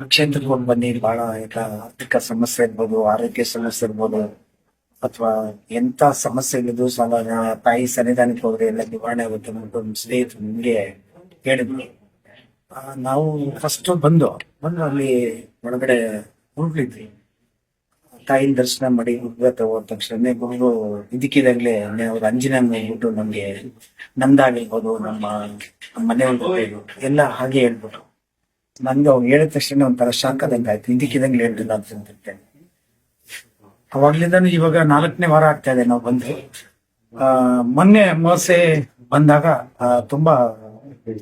ಕ್ಷೇತ್ರಕ್ಕೆ ಬನ್ನಿ, ಬಹಳ ಆರ್ಥಿಕ ಸಮಸ್ಯೆ ಇರ್ಬೋದು, ಆರೋಗ್ಯ ಸಮಸ್ಯೆ ಇರ್ಬೋದು, ಅಥವಾ ಎಂತ ಸಮಸ್ಯೆ ಇದ್ದು ತಾಯಿ ಸನ್ನಿಧಾನಕ್ಕೆ ಹೋದ್ರೆ ಎಲ್ಲ ನಿವಾರಣೆ ಆಗುತ್ತೆ ಒಂದು ಸ್ನೇಹಿತರು ನಿಮ್ಗೆ ಹೇಳಿದ್ರು. ನಾವು ಫಸ್ಟ್ ಬಂದು ಬಂದು ಅಲ್ಲಿ ಒಳಗಡೆ ಹೋಗ್ಲಿದ್ವಿ. ತಾಯಿನ ದರ್ಶನ ಮಾಡಿ ಹುಡುಗ ಹೋದ ತಕ್ಷಣ ಗುರು ಇದಕ್ಕಿದಾಗ್ಲೇ ಅವ್ರ ಅಂಜನ ಹೋಗ್ಬಿಟ್ಟು ನಮ್ಗೆ ನಮ್ದಾಗಿರ್ಬೋದು, ನಮ್ಮ ಮನೆ ಎಲ್ಲ ಹಾಗೆ ಹೇಳ್ಬಿಟ್ಟು ನನ್ಗೆ ಅವ್ರು ಹೇಳಿದ ತಕ್ಷಣ ಒಂಥರ ಶಾಕ್ ಆದಂಗೆ ಆಯ್ತು. ಇದಕ್ಕಿದಂಗೆ ಹೇಳಿಲ್ಲ ಅಂತ ಅವಾಗ್ಲಿಂದ ಇವಾಗ ನಾಲ್ಕನೇ ವಾರ ಆಗ್ತಾ ಇದೆ ನಾವು ಬಂದು. ಆ, ಮೊನ್ನೆ ಮೋಸೆ ಬಂದಾಗ ತುಂಬಾ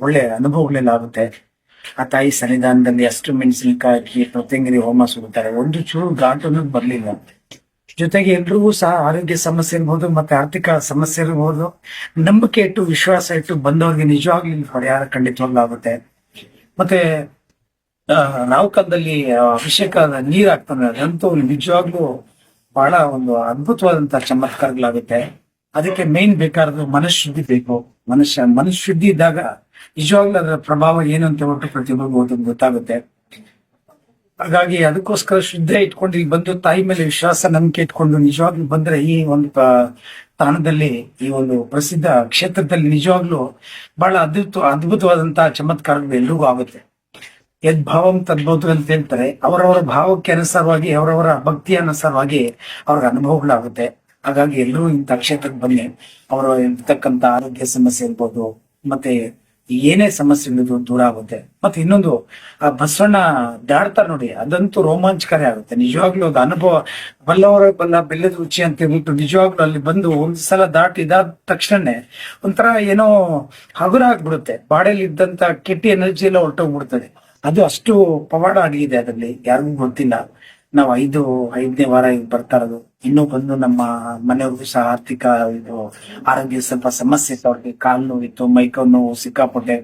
ಒಳ್ಳೆ ಅನುಭವಗಳೆಲ್ಲ ಆಗುತ್ತೆ. ಆ ತಾಯಿ ಸನ್ನಿಧಾನದಲ್ಲಿ ಅಷ್ಟು ಮೆಣಸಿನಕಾಯಿ ಪ್ರತಿಂಗಿರಿ ಹೋಮ ಸಿಗುತ್ತಾರೆ ಒಂದು ಚೂರು ಘಾಟ್ ಅನ್ನೋದು ಬರ್ಲಿಲ್ಲ. ಜೊತೆಗೆ ಎಲ್ರಿಗೂ ಸಹ ಆರೋಗ್ಯ ಸಮಸ್ಯೆ ಇರ್ಬೋದು, ಮತ್ತೆ ಆರ್ಥಿಕ ಸಮಸ್ಯೆ ಇರ್ಬೋದು. ನಂಬಿಕೆ ಇಟ್ಟು, ವಿಶ್ವಾಸ ಇಟ್ಟು ಬಂದವ್ರಿಗೆ ನಿಜವಾಗ್ಲಿ ಪರಿಹಾರ ಖಂಡಿತವಾಗ್ಲಾಗುತ್ತೆ ಮತ್ತೆ ಆ, ಅಭಿಷೇಕ ನೀರ್ ಹಾಕ್ತಾನೆ ಅದಂತೂ ನಿಜವಾಗ್ಲೂ ಬಹಳ ಒಂದು ಅದ್ಭುತವಾದಂತ ಚಮತ್ಕಾರಗಳಾಗುತ್ತೆ. ಅದಕ್ಕೆ ಮೇನ್ ಬೇಕಾದ್ರೆ ಮನಃಶುದ್ಧಿ ಬೇಕು. ಮನುಷ್ಯ ಮನಃಶುದ್ಧಿ ಇದ್ದಾಗ ನಿಜವಾಗ್ಲೂ ಅದರ ಪ್ರಭಾವ ಏನು ಅಂತ ಹೇಳ್ಬಿಟ್ಟು ಪ್ರತಿಯೊಬ್ಬರಿಗೂ ಗೊತ್ತಾಗುತ್ತೆ. ಹಾಗಾಗಿ ಅದಕ್ಕೋಸ್ಕರ ಶುದ್ಧ ಇಟ್ಕೊಂಡು ಈಗ ಬಂದು ತಾಯಿ ಮೇಲೆ ವಿಶ್ವಾಸ ನಂಬಿಕೆ ಇಟ್ಕೊಂಡು ನಿಜವಾಗ್ಲೂ ಬಂದ್ರೆ ಈ ಒಂದು ತಾಣದಲ್ಲಿ ಈ ಒಂದು ಪ್ರಸಿದ್ಧ ಕ್ಷೇತ್ರದಲ್ಲಿ ನಿಜವಾಗ್ಲೂ ಬಹಳ ಅದ್ಭುತ ಅದ್ಭುತವಾದಂತಹ ಚಮತ್ಕಾರಗಳು ಎಲ್ರಿಗೂ ಆಗುತ್ತೆ. ಯದ್ ಭಾವಂ ತದ್ಭೌತ ಅಂತ ಹೇಳ್ತಾರೆ. ಅವರವರ ಭಾವಕ್ಕೆ ಅನುಸಾರವಾಗಿ, ಅವರವರ ಭಕ್ತಿ ಅನುಸಾರವಾಗಿ ಅವ್ರ ಅನುಭವಗಳಾಗುತ್ತೆ. ಹಾಗಾಗಿ ಎಲ್ಲರೂ ಇಂಥ ಕ್ಷೇತ್ರಕ್ಕೆ ಬನ್ನಿ. ಅವರು ಇರ್ತಕ್ಕಂತ ಆರೋಗ್ಯ ಸಮಸ್ಯೆ ಇರ್ಬೋದು, ಮತ್ತೆ ಏನೇ ಸಮಸ್ಯೆ ಇರೋದು ದೂರ ಆಗುತ್ತೆ. ಮತ್ತೆ ಇನ್ನೊಂದು, ಆ ಬಸವಣ್ಣ ದಾಡ್ತಾರೆ ನೋಡಿ, ಅದಂತೂ ರೋಮಾಂಚಕಾರಿ ಆಗುತ್ತೆ. ನಿಜವಾಗ್ಲೂ ಅದು ಅನುಭವ, ಬಲ್ಲವರ ಬಲ್ಲ ಬೆಲ್ಲದ ರುಚಿ ಅಂತ ಹೇಳ್ಬಿಟ್ಟು ನಿಜವಾಗ್ಲೂ ಅಲ್ಲಿ ಬಂದು ಒಂದ್ ಸಲ ದಾಟಿ ಇದಾದ ತಕ್ಷಣನೇ ಒಂಥರ ಏನೋ ಹಗುರ ಆಗ್ಬಿಡುತ್ತೆ. ಬಾಡಿಯಲ್ಲಿ ಇದ್ದಂತ ಕೆಟ್ಟ ಎನರ್ಜಿ ಎಲ್ಲ ಹೊರಟೋಗ್ಬಿಡ್ತದೆ. ಅದು ಅಷ್ಟು ಪವಾಡ ಆಗಿದೆ ಅದರಲ್ಲಿ. ಯಾರಿಗೂ ಗೊತ್ತಿಲ್ಲ. ನಾವು ಐದು, ಐದನೇ ವಾರ ಬರ್ತಾ ಇರೋದು. ಇನ್ನೂ ಬಂದು ನಮ್ಮ ಮನೆಯವ್ರಿಗೂ ಸಹ ಆರ್ಥಿಕ ಇದು, ಆರೋಗ್ಯ ಸ್ವಲ್ಪ ಸಮಸ್ಯೆ ಇತ್ತು ಅವ್ರಿಗೆ. ಕಾಲು ನೋವಿತ್ತು, ಮೈಕೈ ನೋವು ಸಿಕ್ಕಾಪಟ್ಟೆ.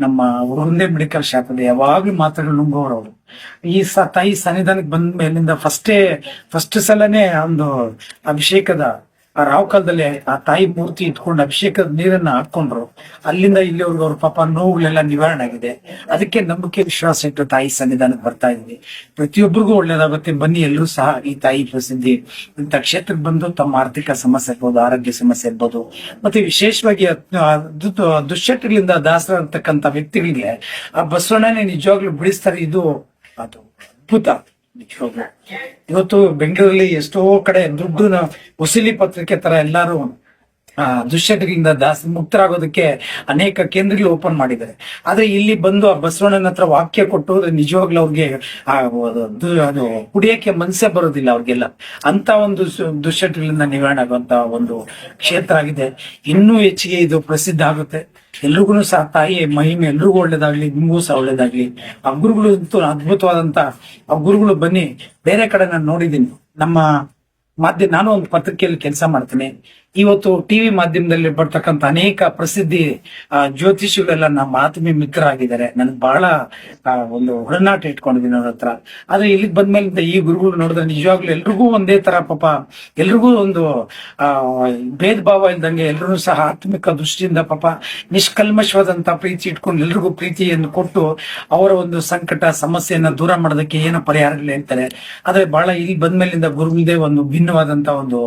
ನಮ್ಮ ಹುಡುಗಂದೇ ಮೆಡಿಕಲ್ ಶಾಪ್ ಅಲ್ಲಿ ಯಾವಾಗ್ಲೂ ಮಾತ್ರೆಗಳು ನುಂಗೋರು ಅವರು. ಈ ಸ, ತಾಯಿ ಸನ್ನಿಧಾನಕ್ಕೆ ಬಂದ ಮೇಲಿಂದ ಫಸ್ಟೇ ಫಸ್ಟ್ ಸಲನೇ ಒಂದು ಅಭಿಷೇಕದ ರಾವ್ ಕಾಲದಲ್ಲಿ ಆ ತಾಯಿ ಮೂರ್ತಿ ಇಟ್ಕೊಂಡು ಅಭಿಷೇಕದ ನೀರನ್ನ ಹಾಕೊಂಡ್ರು. ಅಲ್ಲಿಂದ ಇಲ್ಲಿವರೆಗೂ ಅವ್ರ ಪಾಪ ನೋವುಗಳೆಲ್ಲ ನಿವಾರಣೆ ಆಗಿದೆ. ಅದಕ್ಕೆ ನಂಬಿಕೆ, ವಿಶ್ವಾಸ ಇಟ್ಟು ತಾಯಿ ಸನ್ನಿಧಾನಕ್ಕೆ ಬರ್ತಾ ಇದ್ವಿ. ಪ್ರತಿಯೊಬ್ಬರಿಗೂ ಒಳ್ಳೇದಾಗುತ್ತೆ. ಬನ್ನಿ, ಎಲ್ಲರೂ ಸಹ ಈ ತಾಯಿ ಪ್ರಸಿದ್ಧಿ. ಇಂಥ ಕ್ಷೇತ್ರಕ್ಕೆ ಬಂದು ತಮ್ಮ ಆರ್ಥಿಕ ಸಮಸ್ಯೆ ಇರ್ಬೋದು, ಆರೋಗ್ಯ ಸಮಸ್ಯೆ ಇರ್ಬೋದು, ಮತ್ತೆ ವಿಶೇಷವಾಗಿ ದುಶ್ಚಟಗಳಿಂದ ದಾಸರ ಅಂತಕ್ಕಂಥ ದುಶ್ಚಟಗಳಿಂದ ದಾಸರಾಗಿರ್ತಕ್ಕಂಥ ವ್ಯಕ್ತಿಗಳಿಗೆ ಆ ಬಸವಣ್ಣನೇ ನಿಜವಾಗ್ಲೂ ಬಿಡಿಸ್ತಾರೆ. ಇದು ಅದು ಅದ್ಭುತ. ಇವತ್ತು ಬೆಂಗಳೂರಲ್ಲಿ ಎಷ್ಟೋ ಕಡೆ ದುಡ್ಡು ವಸೂಲಿ ಪತ್ರಿಕೆ ತರ ಎಲ್ಲಾರು ಆ ದುಶ್ಚಟಗಳಿಂದ ದಾಸ ಮುಕ್ತರಾಗೋದಕ್ಕೆ ಅನೇಕ ಕೇಂದ್ರಗಳು ಓಪನ್ ಮಾಡಿದ್ದಾರೆ. ಆದ್ರೆ ಇಲ್ಲಿ ಬಂದು ಆ ಬಸವಣ್ಣನ ಹತ್ರ ವಾಕ್ಯ ಕೊಟ್ಟು ನಿಜವಾಗ್ಲೂ ಅವ್ರಿಗೆ ಅದು ಕುಡಿಯಕ್ಕೆ ಮನಸ್ಸೇ ಬರೋದಿಲ್ಲ ಅವ್ರಿಗೆಲ್ಲ. ಅಂತ ಒಂದು ದುಶ್ಚಟಗಳಿಂದ ನಿವಾರಣೆ ಆಗುವಂತ ಒಂದು ಕ್ಷೇತ್ರ ಆಗಿದೆ. ಇನ್ನೂ ಹೆಚ್ಚಿಗೆ ಇದು ಪ್ರಸಿದ್ಧ ಆಗುತ್ತೆ. ಎಲ್ರಿಗೂ ಸಹ ತಾಯಿ, ಮಹಿಮೆ ಎಲ್ರಿಗೂ ಒಳ್ಳೇದಾಗ್ಲಿ, ನಿಮಗೂ ಸಹ ಒಳ್ಳೇದಾಗ್ಲಿ. ಆ ಗುರುಗಳು ಅದ್ಭುತವಾದಂತ ಆ ಗುರುಗಳು ಬನ್ನಿ. ಬೇರೆ ಕಡೆ ನಾನು ನೋಡಿದ್ದೀನಿ. ನಮ್ಮ ಮಾಧ್ಯಮ, ನಾನು ಒಂದು ಪತ್ರಿಕೆಯಲ್ಲಿ ಕೆಲಸ ಮಾಡ್ತೀನಿ. ಇವತ್ತು ಟಿವಿ ಮಾಧ್ಯಮದಲ್ಲಿ ಬರ್ತಕ್ಕಂಥ ಅನೇಕ ಪ್ರಸಿದ್ಧಿ ಜ್ಯೋತಿಷಿಗಳೆಲ್ಲ ನಮ್ಮ ಆತ್ಮೀಯ ಮಿತ್ರರಾಗಿದ್ದಾರೆ. ನನ್ಗೆ ಬಹಳ ಒಂದು ಒಡನಾಟ ಇಟ್ಕೊಂಡಿದ್ದೀನಿ ಅವ್ರ ಹತ್ರ. ಆದ್ರೆ ಇಲ್ಲಿಗೆ ಬಂದ್ಮೇಲಿಂದ ಈ ಗುರುಗಳು ನೋಡಿದ್ರೆ ನಿಜವಾಗ್ಲೂ ಎಲ್ರಿಗೂ ಒಂದೇ ತರ ಪಾಪ, ಎಲ್ರಿಗೂ ಒಂದು ಭೇದ ಭಾವ ಇಲ್ದಂಗೆ ಎಲ್ರು ಸಹ ಆತ್ಮಿಕ ದೃಷ್ಟಿಯಿಂದ ಪಾಪ ನಿಷ್ಕಲ್ಮಶವಾದಂತ ಪ್ರೀತಿ ಇಟ್ಕೊಂಡು ಎಲ್ರಿಗೂ ಪ್ರೀತಿಯನ್ನು ಕೊಟ್ಟು ಅವರ ಒಂದು ಸಂಕಟ, ಸಮಸ್ಯೆಯನ್ನ ದೂರ ಮಾಡೋದಕ್ಕೆ ಏನು ಪರಿಹಾರಗಳು ಹೇಳ್ತಾರೆ ಆದ್ರೆ ಬಹಳ ಇಲ್ಲಿ ಬಂದ್ಮೇಲಿಂದ ಗುರುಗಳದೇ ಒಂದು ಭಿನ್ನವಾದಂತ ಒಂದು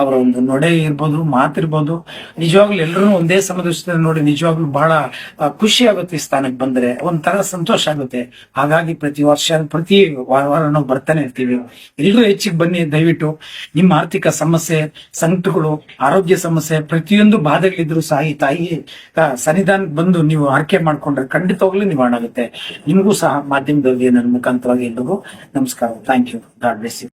ಅವರ ಒಂದು ನೊಡೆ ಇರ್ಬೋದು. ಮಾತಿರ್ಬೋದು, ನಿಜವಾಗ್ಲೂ ಎಲ್ಲರೂ ಒಂದೇ ಸಮದೃಷ್ಟಿಯಿಂದ ನೋಡಿ ನಿಜವಾಗ್ಲೂ ಬಹಳ ಖುಷಿ ಆಗುತ್ತೆ ಈ ಸ್ಥಾನಕ್ಕೆ ಬಂದ್ರೆ. ಒಂಥರ ಸಂತೋಷ ಆಗುತ್ತೆ. ಹಾಗಾಗಿ ಪ್ರತಿ ವರ್ಷ, ಪ್ರತಿ ವಾರ ವಾರ ನಾವು ಬರ್ತಾನೆ ಇರ್ತೀವಿ. ಎಲ್ಲರೂ ಹೆಚ್ಚಿಗೆ ಬನ್ನಿ, ದಯವಿಟ್ಟು. ನಿಮ್ಮ ಆರ್ಥಿಕ ಸಮಸ್ಯೆ, ಸಂಕಟಗಳು, ಆರೋಗ್ಯ ಸಮಸ್ಯೆ, ಪ್ರತಿಯೊಂದು ಬಾಧೆಗಳಿದ್ರು ಸಹ ಈ ತಾಯಿ ಸನ್ನಿಧಾನಕ್ಕೆ ಬಂದು ನೀವು ಆರ್ಕೆ ಮಾಡ್ಕೊಂಡ್ರೆ ಖಂಡಿತವಾಗ್ಲೂ ನಿವಾರಣೆ ಆಗುತ್ತೆ ನಿಮಗೂ ಸಹ ಮಾಧ್ಯಮದವರಿಗೆ ನನ್ನ ಮುಖಾಂತರವಾಗಿ ಎಲ್ರಿಗೂ ನಮಸ್ಕಾರ. Thank you God bless you